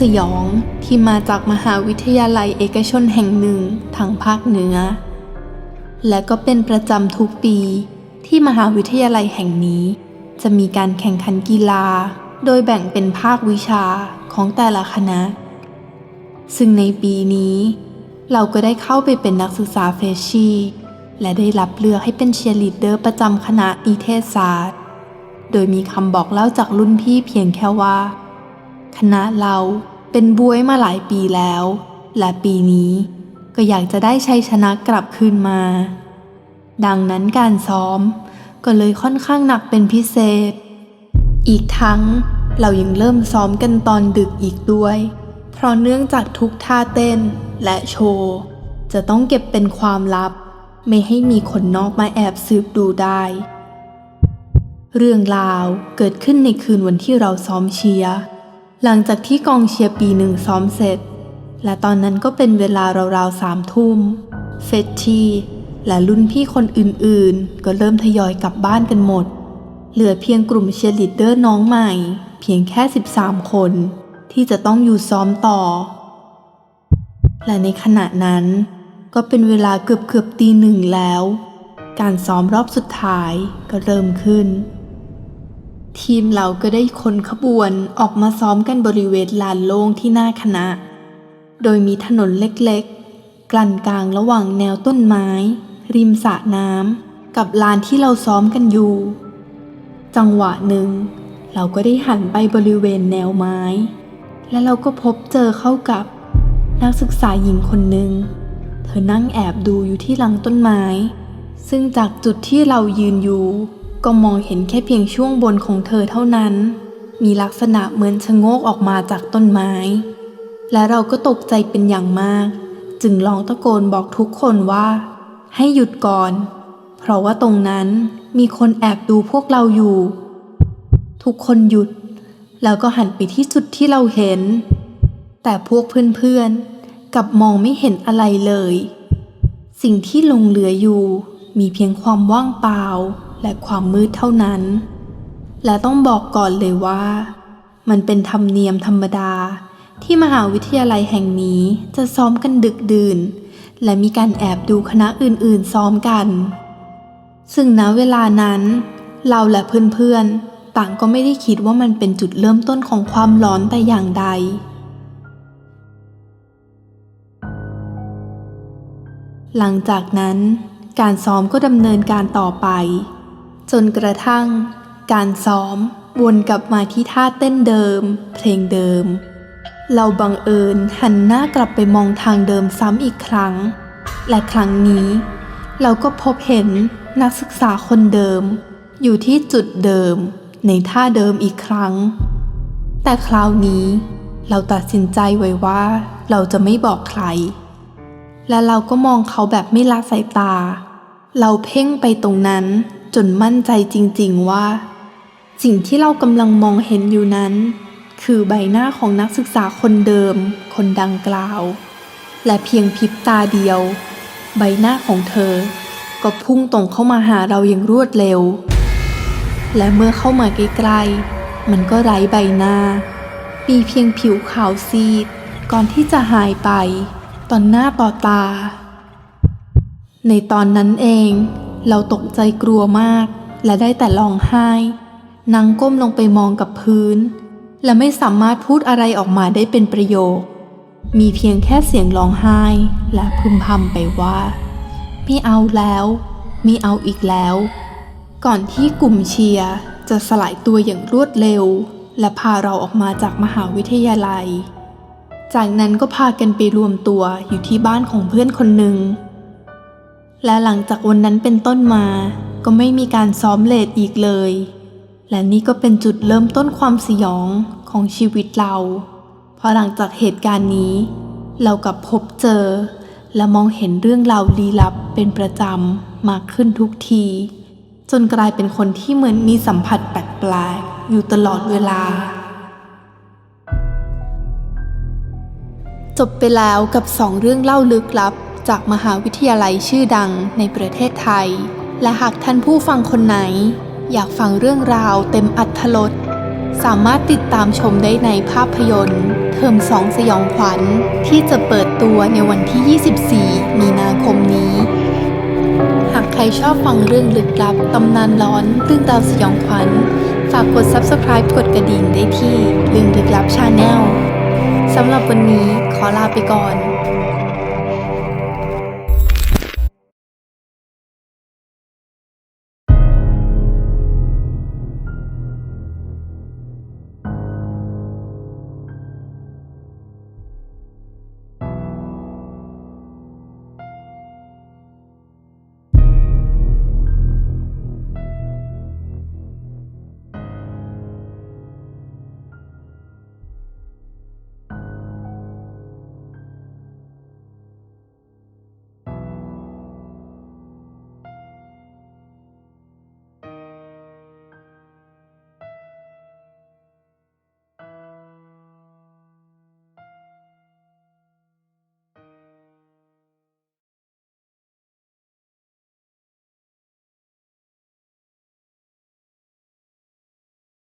สยองที่มาจากมหาวิทยาลัยเอกชนแห่งหนึ่งทางภาคเหนือ และก็เป็นประจำทุกปีที่มหาวิทยาลัยแห่งนี้ จะมีการแข่งขันกีฬา โดยแบ่งเป็นภาควิชาของแต่ละคณะ ซึ่งในปีนี้ เราก็ได้เข้าไปเป็นนักศึกษาเฟชชี่และได้รับเลือกให้เป็นเชียร์ลีดเดอร์ประจำคณะนิเทศศาสตร์ โดยมีคำบอกเล่าจากรุ่นพี่เพียงแค่ว่า คณะเราเป็นบวยมาหลายปีแล้ว และปีนี้ก็อยากจะได้ชัยชนะกลับคืนมา ดังนั้นการซ้อมก็เลยค่อนข้างหนักเป็นพิเศษ อีกทั้งเรายังเริ่มซ้อมกันตอนดึกอีกด้วย เพราะเนื่องจากทุกท่าเต้นและโชว์ จะต้องเก็บเป็นความลับ ไม่ให้มีคนนอกมาแอบสืบดูได้ เรื่องราวเกิดขึ้นในคืนวันที่เราซ้อมเชียร์ หลังจากที่กองเชียร์ปีหนึ่งซ้อมเสร็จ และตอนนั้นก็เป็นเวลาราวๆสามทุ่ม เฟชชีและรุ่นพี่คนอื่นๆ ก็เริ่มทยอยกลับบ้านกันหมด เหลือเพียงกลุ่มเชียร์ลีดเดอร์น้องใหม่ เพียงแค่ 13 คน ที่จะต้องอยู่ซ้อมต่อ และในขณะนั้น ก็เป็นเวลาเกือบเกือบตีหนึ่งแล้ว การซ้อมรอบสุดท้ายก็เริ่มขึ้น ทีมเราก็ได้คนขบวนออกมาซ้อมกันบริเวณลานโล่งที่หน้าคณะ โดยมีถนนเล็กๆ กลั่นกลางระหว่างแนวต้นไม้ ริมสระน้ำกับลานที่เราซ้อมกันอยู่ จังหวะหนึ่ง เราก็ได้หันไปบริเวณแนวไม้ และเราก็พบเจอเข้ากับ นักศึกษาหญิงคนหนึ่ง เธอนั่งแอบดูอยู่ที่หลังต้นไม้ ซึ่งจากจุดที่เรายืนอยู่ ก็มองเห็นแค่เพียงช่วงบนของเธอเท่านั้น มีลักษณะเหมือนชะโงกออกมาจากต้นไม้ และเราก็ตกใจเป็นอย่างมาก จึงลองตะโกนบอกทุกคนว่า ให้หยุดก่อน เพราะว่าตรงนั้นมีคนแอบดูพวกเราอยู่ ทุกคนหยุด แล้วก็หันไปที่จุดที่เราเห็น แต่พวกเพื่อนๆกลับมองไม่เห็นอะไรเลย สิ่งที่ลงเหลืออยู่มีเพียงความว่างเปล่า และความมืดเท่านั้น และต้องบอกก่อนเลยว่า มันเป็นธรรมเนียมธรรมดาที่มหาวิทยาลัยแห่งนี้จะซ้อมกันดึกดื่น และมีการแอบดูคณะอื่นๆซ้อมกัน ซึ่งณเวลานั้น เราและเพื่อนๆ ต่างก็ไม่ได้คิดว่ามันเป็นจุดเริ่มต้นของความร้อนแต่อย่างใดหลังจากนั้นการซ้อมก็ดำเนินการต่อไป จนกระทั่ง การซ้อมวนกลับมาที่ท่าเต้นเดิม เพลงเดิม เราบังเอิญหันหน้ากลับไปมองทางเดิมซ้ำอีกครั้ง และครั้งนี้ เราก็พบเห็นนักศึกษาคนเดิม อยู่ที่จุดเดิม ในท่าเดิมอีกครั้ง แต่คราวนี้ เราตัดสินใจไว้ว่า เราจะไม่บอกใคร และเราก็มองเขาแบบไม่ละสายตา เราเพ่งไปตรงนั้น จนมั่นใจจริงๆว่า สิ่งที่เรากำลังมองเห็นอยู่นั้น คือใบหน้าของนักศึกษาคนเดิม คนดังกล่าว และเพียงพริบตาเดียว ใบหน้าของเธอ ก็พุ่งตรงเข้ามาหาเราอย่างรวดเร็ว และเมื่อเข้ามาใกล้ๆมันก็ไร้ใบหน้า มีเพียงผิวขาวซีด ก่อนที่จะหายไปต่อหน้าต่อตา ในตอนนั้นเอง เราตกใจกลัวมาก และได้แต่ร้องไห้นั่งก้มลงไปมองกับพื้น และไม่สามารถพูดอะไรออกมาได้เป็นประโยค มีเพียงแค่เสียงร้องไห้ และพึมพำไปว่า ไม่เอาแล้วไม่เอาอีกแล้ว ก่อนที่กลุ่มเชียร์จะสลายตัวอย่างรวดเร็ว และพาเราออกมาจากมหาวิทยาลัย จากนั้นก็พากันไปรวมตัวอยู่ที่บ้านของเพื่อนคนหนึ่ง และหลังจากวันนั้นเป็นต้นมา ก็ไม่มีการซ้อมเลดอีกเลย และนี่ก็เป็นจุดเริ่มต้นความสยองของชีวิตเรา เพราะหลังจากเหตุการณ์นี้ เรากับพบเจอ และมองเห็นเรื่องราวลี้ลับเป็นประจำมากขึ้นทุกที จนกลายเป็นคนที่เหมือนมีสัมผัสแปลกๆอยู่ตลอดเวลา จบไปแล้วกับสองเรื่องเล่าลึกลับ จากมหาวิทยาลัยชื่อดังในประเทศไทย และหากท่านผู้ฟังคนไหน อยากฟังเรื่องราวเต็มอัธรสสามารถติดตามชมได้ในภาพยนตร์ เทอมสองสยองขวัญ ที่จะเปิดตัวในวันที่ 24 มีนาคมนี้ หากใครชอบฟังเรื่องลึกลับตำนานร้อนเรื่องราวสยองขวัญ ฝากกด subscribe กดกระดิ่งได้ที่เรื่องลึกลับชาแนลสำหรับวันนี้ขอลาไปก่อน